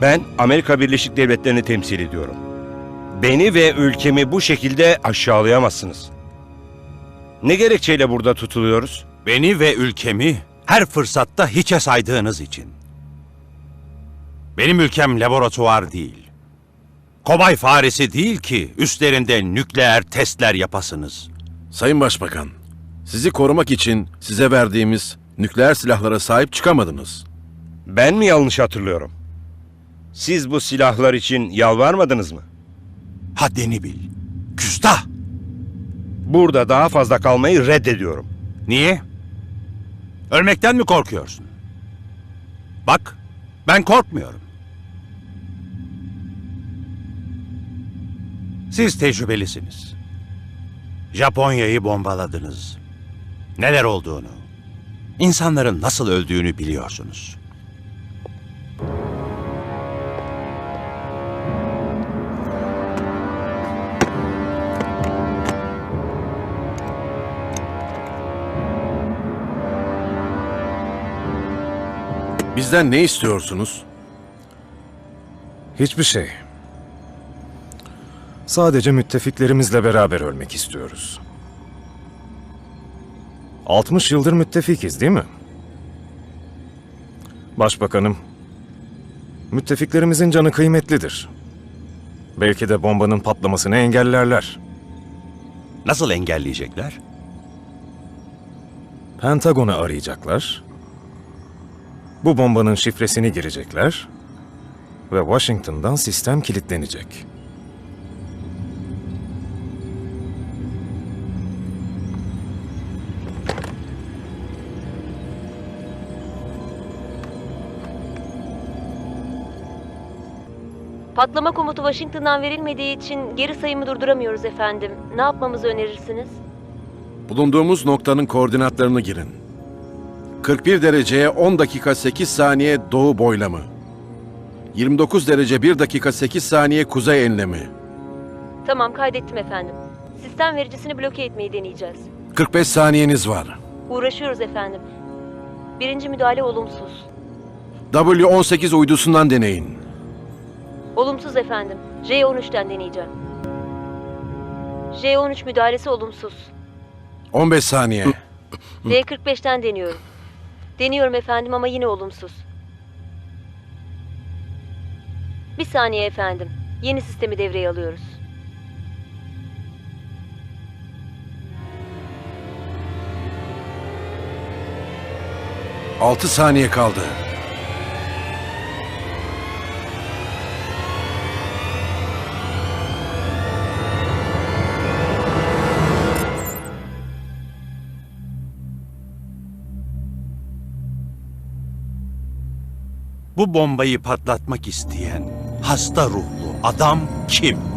Ben Amerika Birleşik Devletleri'ni temsil ediyorum. Beni ve ülkemi bu şekilde aşağılayamazsınız. Ne gerekçeyle burada tutuluyoruz? Beni ve ülkemi her fırsatta hiçe saydığınız için. Benim ülkem laboratuvar değil. Kobay faresi değil ki üstlerinde nükleer testler yapasınız. Sayın Başbakan, sizi korumak için size verdiğimiz nükleer silahlara sahip çıkamadınız. Ben mi yanlış hatırlıyorum? Siz bu silahlar için yalvarmadınız mı? Haddini bil. Küstah! Burada daha fazla kalmayı reddediyorum. Niye? Ölmekten mi korkuyorsun? Bak, ben korkmuyorum. Siz tecrübelisiniz. Japonya'yı bombaladınız. Neler olduğunu, insanların nasıl öldüğünü biliyorsunuz. Bizden ne istiyorsunuz? Hiçbir şey. Sadece müttefiklerimizle beraber ölmek istiyoruz. 60 yıldır müttefikiz değil mi? Başbakanım, müttefiklerimizin canı kıymetlidir. Belki de bombanın patlamasını engellerler. Nasıl engelleyecekler? Pentagon'u arayacaklar. Bu bombanın şifresini girecekler ve Washington'dan sistem kilitlenecek. Patlama komutu Washington'dan verilmediği için geri sayımı durduramıyoruz efendim. Ne yapmamızı önerirsiniz? Bulunduğumuz noktanın koordinatlarını girin. 41 dereceye 10 dakika 8 saniye doğu boylamı. 29 derece 1 dakika 8 saniye kuzey enlemi. Tamam kaydettim efendim. Sistem vericisini bloke etmeyi deneyeceğiz. 45 saniyeniz var. Uğraşıyoruz efendim. Birinci müdahale olumsuz. W18 uydusundan deneyin. Olumsuz efendim. J13'ten deneyeceğim. J13 müdahalesi olumsuz. 15 saniye. D45'ten deniyorum. Deniyorum efendim ama yine olumsuz. Bir saniye efendim. Yeni sistemi devreye alıyoruz. Altı saniye kaldı. Bu bombayı patlatmak isteyen hasta ruhlu adam kim?